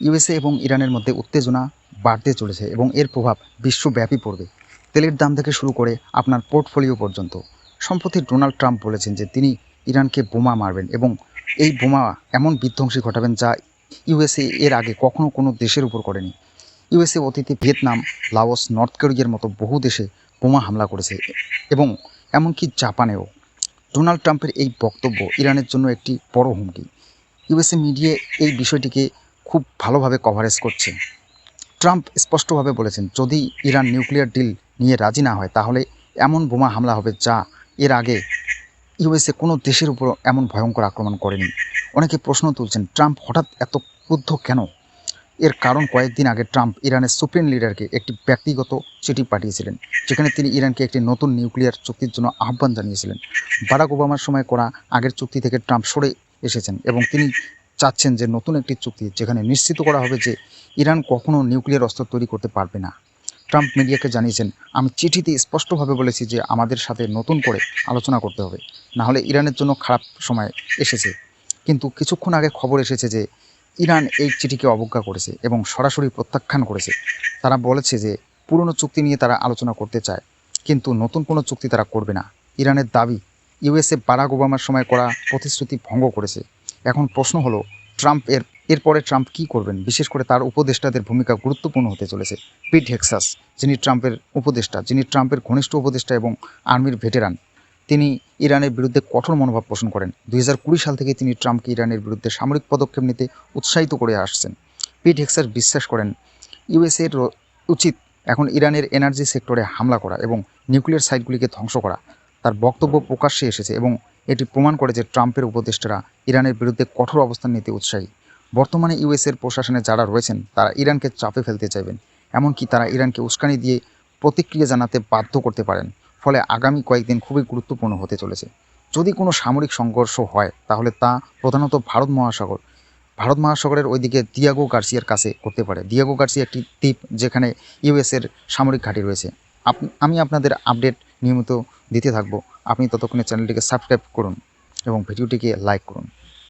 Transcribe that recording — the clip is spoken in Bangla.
ইউএসএ এবং ইরানের মধ্যে উত্তেজনা বাড়তে চলেছে এবং এর প্রভাব বিশ্বব্যাপী পড়বে। তেলের দাম থেকে শুরু করে আপনার পোর্টফোলিও পর্যন্ত। সম্প্রতি ডোনাল্ড ট্রাম্প বলেছেন যে তিনি ইরানকে বোমা মারবেন এবং এই বোমা এমন বিধ্বংসী ঘটাবেন যা ইউএসএ এর আগে কখনো কোনো দেশের উপর করেনি। ইউএসএ অতীতে ভিয়েতনাম, লাওস, নর্থ কোরিয়ার মতো বহু দেশে বোমা হামলা করেছে এবং এমনকি জাপানেও। ডোনাল্ড ট্রাম্পের এই বক্তব্য ইরানের জন্য একটি বড় হুমকি। ইউএসএ মিডিয়া এই বিষয়টিকে খুব ভালোভাবে কভারেজ করছে। ট্রাম্প স্পষ্টভাবে বলেছেন, যদি ইরান নিউক্লিয়ার ডিল নিয়ে রাজি না হয়, তাহলে এমন বোমা হামলা হবে যা এর আগে ইউএসএ কোনো দেশের উপর এমন ভয়ঙ্কর আক্রমণ করেনি। অনেকে প্রশ্ন তুলছেন, ট্রাম্প হঠাৎ এত ক্রুদ্ধ কেন? এর কারণ কয়েকদিন আগে ট্রাম্প ইরানের সুপ্রিম লিডারকে একটি ব্যক্তিগত চিঠি পাঠিয়েছিলেন, যেখানে তিনি ইরানকে একটি নতুন নিউক্লিয়ার চুক্তির জন্য আহ্বান জানিয়েছিলেন। বারাক ওবামার সময় করা আগের চুক্তি থেকে ট্রাম্প সরে এসেছেন এবং তিনি চাচ্ছেন যে নতুন একটি চুক্তি যেখানে নিশ্চিত করা হবে যে ইরান কখনো নিউক্লিয়ার অস্ত্র তৈরি করতে পারবে না। ট্রাম্প মিডিয়াকে জানিয়েছেন, আমি চিঠিতে স্পষ্টভাবে বলেছি যে আমাদের সাথে নতুন করে আলোচনা করতে হবে। না হলে ইরানের জন্য খারাপ সময় এসেছে। কিন্তু কিছুক্ষণ আগে খবর এসেছে যে ইরান এই চিঠিকে অবজ্ঞা করেছে এবং সরাসরি প্রত্যাখ্যান করেছে। তারা বলেছে যে পুরনো চুক্তি নিয়ে তারা আলোচনা করতে চায়, কিন্তু নতুন কোনো চুক্তি তারা করবে না। ইরানের দাবি, ইউএসএ বারাক ওবামার সময় করা প্রতিশ্রুতি ভঙ্গ করেছে। এখন প্রশ্ন হলো, ট্রাম্প এর, এরপরে ট্রাম্প কী করবেন? বিশেষ করে তার উপদেষ্টাদের ভূমিকা গুরুত্বপূর্ণ হতে চলেছে। পিট হেক্সাস, যিনি ট্রাম্পের উপদেষ্টা, যিনি ট্রাম্পের ঘনিষ্ঠ উপদেষ্টা এবং আর্মির ভেটেরান, তিনি ইরানের বিরুদ্ধে কঠোর মনোভাব পোষণ করেন। দুই হাজার কুড়ি সাল থেকে তিনি ট্রাম্পকে ইরানের বিরুদ্ধে সামরিক পদক্ষেপ নিতে উৎসাহিত করে আসছেন। পিট হেক্সাস বিশ্বাস করেন ইউএসএর উচিত এখন ইরানের এনার্জি সেক্টরে হামলা করা এবং নিউক্লিয়ার সাইটগুলিকে ধ্বংস করা। তার বক্তব্য প্রকাশ্যে এসেছে এবং এটি প্রমাণ করে যে ট্রাম্পের উপদেষ্টারা ইরানের বিরুদ্ধে কঠোর অবস্থান নিতে উৎসাহী। বর্তমানে ইউএসের প্রশাসনে যারা রয়েছেন, তারা ইরানকে চাপে ফেলতে চাইবেন। এমনকি তারা ইরানকে উস্কানি দিয়ে প্রতিক্রিয়া জানাতে বাধ্য করতে পারেন। ফলে আগামী কয়েকদিন খুবই গুরুত্বপূর্ণ হতে চলেছে। যদি কোনো সামরিক সংঘর্ষ হয়, তাহলে তা প্রধানত ভারত মহাসাগর। ভারত মহাসাগরের ওইদিকে দিয়াগো গার্সিয়ার কাছে করতে পারে। দিয়াগো গার্সিয়া একটি দ্বীপ যেখানে ইউএসের সামরিক ঘাঁটি রয়েছে। আমি আপনাদের আপডেট নিয়মিত দিতে থাকব। আপনি ততক্ষণে চ্যানেলটিকে সাবস্ক্রাইব করুন এবং ভিডিওটিকে লাইক করুন।